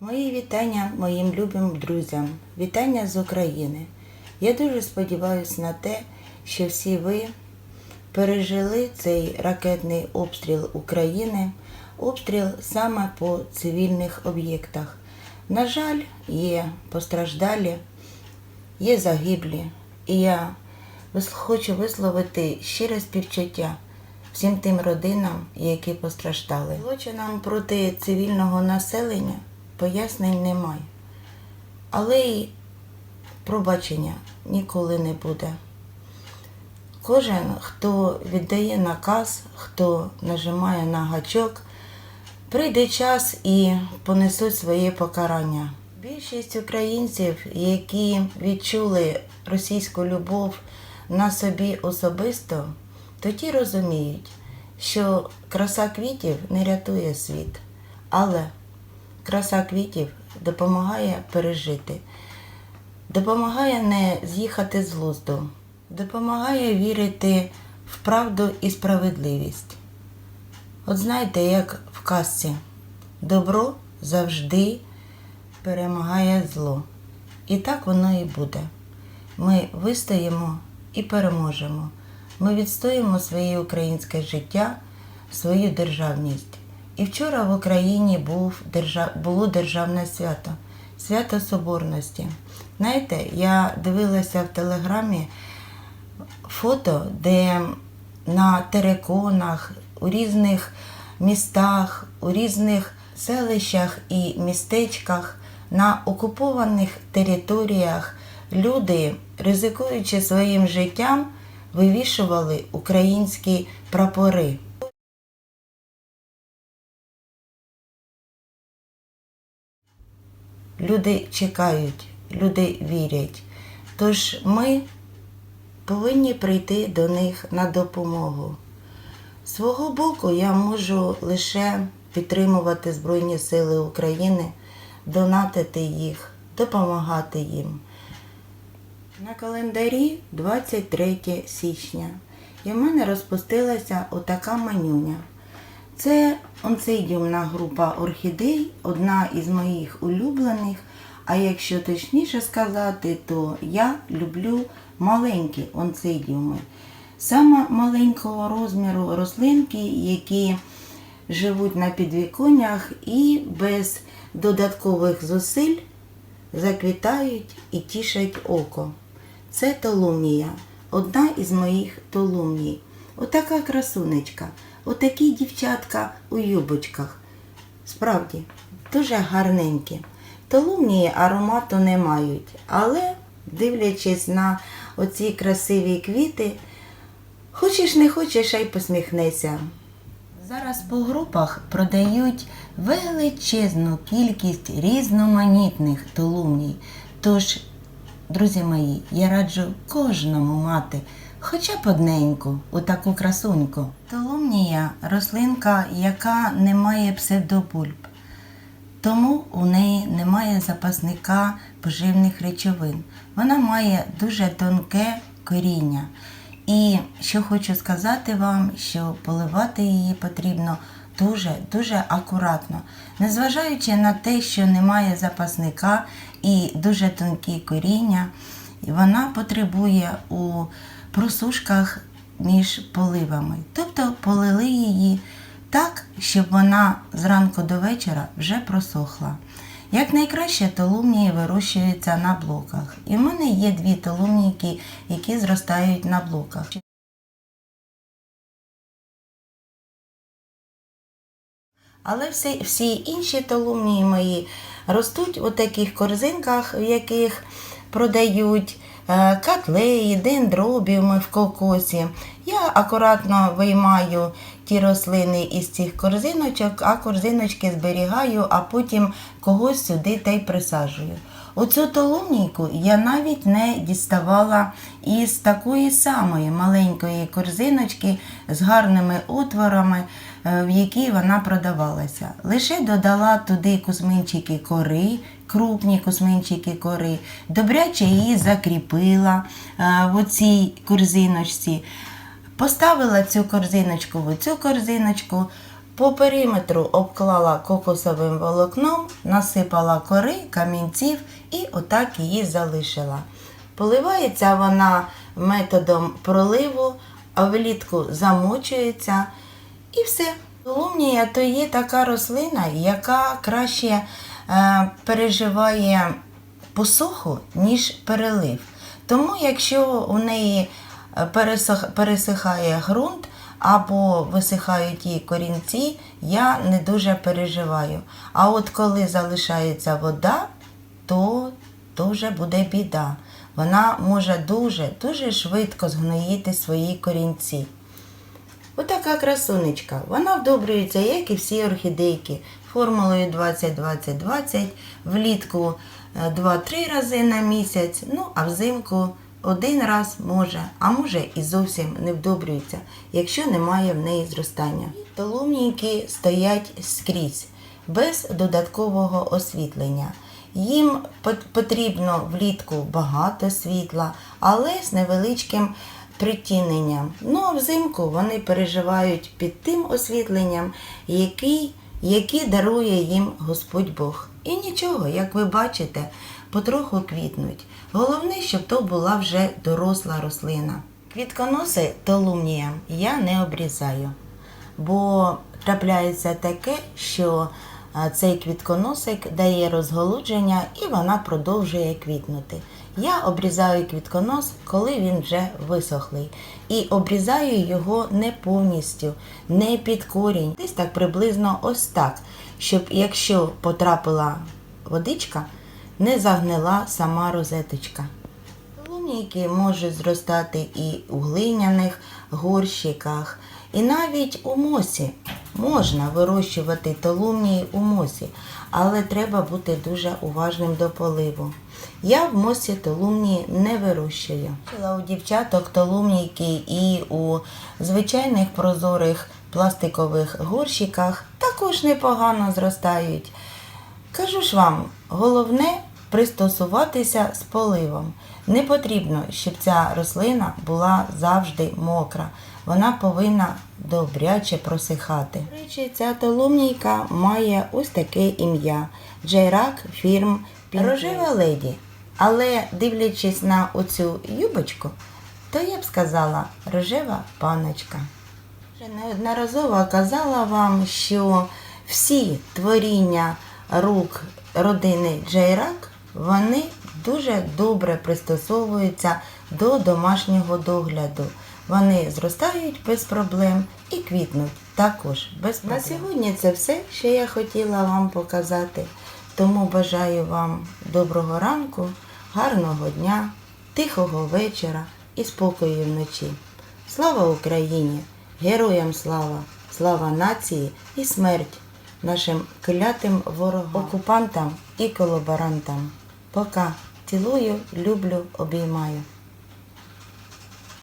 Мої вітання моїм любим друзям, вітання з України. Я дуже сподіваюся на те, що всі ви пережили цей ракетний обстріл України, обстріл саме по цивільних об'єктах. На жаль, є постраждалі, є загиблі, і я хочу висловити щире співчуття всім тим родинам, які постраждали. Злочинам проти цивільного населення пояснень немає. Але й пробачення ніколи не буде. Кожен, хто віддає наказ, хто нажимає на гачок, прийде час і понесуть своє покарання. Більшість українців, які відчули російську любов на собі особисто, то ті розуміють, що краса квітів не рятує світ, але краса квітів допомагає пережити, допомагає не з'їхати з глузду, допомагає вірити в правду і справедливість. От знаєте, як в казці, добро завжди перемагає зло. І так воно і буде. Ми вистоїмо і переможемо. Ми відстоїмо своє українське життя, свою державність. І вчора в Україні був держав... було державне свято, свято Соборності. Знаєте, я дивилася в телеграмі фото, де на териконах, у різних містах, у різних селищах і містечках, на окупованих територіях люди, ризикуючи своїм життям, вивішували українські прапори. Люди чекають, люди вірять. Тож ми повинні прийти до них на допомогу. З свого боку я можу лише підтримувати Збройні Сили України, донатити їх, допомагати їм. На календарі 23 січня. І в мене розпустилася отака манюня. Це онцидіумна група орхідей, одна із моїх улюблених. А якщо точніше сказати, то я люблю маленькі онцидіуми. Саме маленького розміру рослинки, які живуть на підвіконнях і без додаткових зусиль заквітають і тішать око. Це толумнія, одна із моїх толумній. Отака красунечка, отакі дівчатка у юбочках. Справді, дуже гарненькі. Толумнії аромату не мають, але, дивлячись на оці красиві квіти, хочеш не хочеш, а й посміхнеся. Зараз по групах продають величезну кількість різноманітних толумній. Тож, друзі мої, я раджу кожному мати хоча б одненьку, отаку красуньку. Толумнія рослинка, яка не має псевдобульб. Тому у неї немає запасника поживних речовин. Вона має дуже тонке коріння. І що хочу сказати вам, що поливати її потрібно дуже-дуже акуратно. Незважаючи на те, що немає запасника і дуже тонкі коріння, вона потребує у просушках між поливами. Тобто полили її так, щоб вона зранку до вечора вже просохла. Як найкраще толумнії вирощуються на блоках. І в мене є дві толумніки, які зростають на блоках. Але всі, всі інші толумнії мої ростуть у таких корзинках, в яких продають е, котлеї, дендробіуми в кокосі. Я акуратно виймаю ті рослини із цих корзиночок, а корзиночки зберігаю, а потім когось сюди та й присаджую. Оцю толумнійку я навіть не діставала із такої самої маленької корзиночки з гарними отворами, е, в якій вона продавалася. Лише додала туди кусминчики кори, крупні кусминчики кори, добряче її закріпила е, в оцій корзиночці. Поставила цю корзиночку в цю корзиночку, По периметру обклала кокосовим волокном, насипала кори, камінців і отак її залишила. Поливається вона методом проливу, а влітку замочується і все. Лумнія то є така рослина, яка краще е, переживає посуху, ніж перелив. Тому, якщо у неї е, пересихає ґрунт або висихають її корінці, я не дуже переживаю. А от коли залишається вода, то, вже буде біда. Вона може дуже, дуже швидко згноїти свої корінці. Отака красунечка. Вона вдобрюється, як і всі орхідейки, формулою 20-20-20, влітку е, 2-3 рази на місяць, ну а взимку один раз може, а може і зовсім не вдобрюється, якщо немає в неї зростання. Толумніки стоять скрізь, без додаткового освітлення. Їм потрібно влітку багато світла, але з невеличким притіненням. Ну а взимку вони переживають під тим освітленням, який, які дарує їм Господь Бог. І нічого, як ви бачите, потроху квітнуть. Головне, щоб то була вже доросла рослина. Квітконоси толумнія я не обрізаю, бо трапляється таке, що цей квітконосик дає розголудження і вона продовжує квітнути. Я обрізаю квітконос, коли він вже висохлий. І обрізаю його не повністю, не під корінь. Десь так приблизно ось так, щоб якщо потрапила водичка, не загнила сама розеточка. Лунійки можуть зростати і у глиняних горщиках, і навіть у мосі. Можна вирощувати толумнії у мосі, але треба бути дуже уважним до поливу. Я в мосі толумнії не вирощую. У дівчаток толумніки і у звичайних прозорих пластикових горщиках також непогано зростають. Кажу ж вам, головне пристосуватися з поливом. Не потрібно, щоб ця рослина була завжди мокра. Вона повинна добряче просихати. До речі, ця толумнійка має ось таке ім'я Джейрак фірм Рожева леді. Але дивлячись на оцю юбочку, то я б сказала рожева паночка. Вже неодноразово казала вам, що всі творіння рук родини Джейрак, вони дуже добре пристосовуються до домашнього догляду. Вони зростають без проблем і квітнуть також без проблем. На сьогодні це все, що я хотіла вам показати. Тому бажаю вам доброго ранку, гарного дня, тихого вечора і спокою вночі. Слава Україні! Героям слава! Слава нації і смерть нашим клятим ворогам, окупантам і колаборантам. Пока цілую, люблю, обіймаю.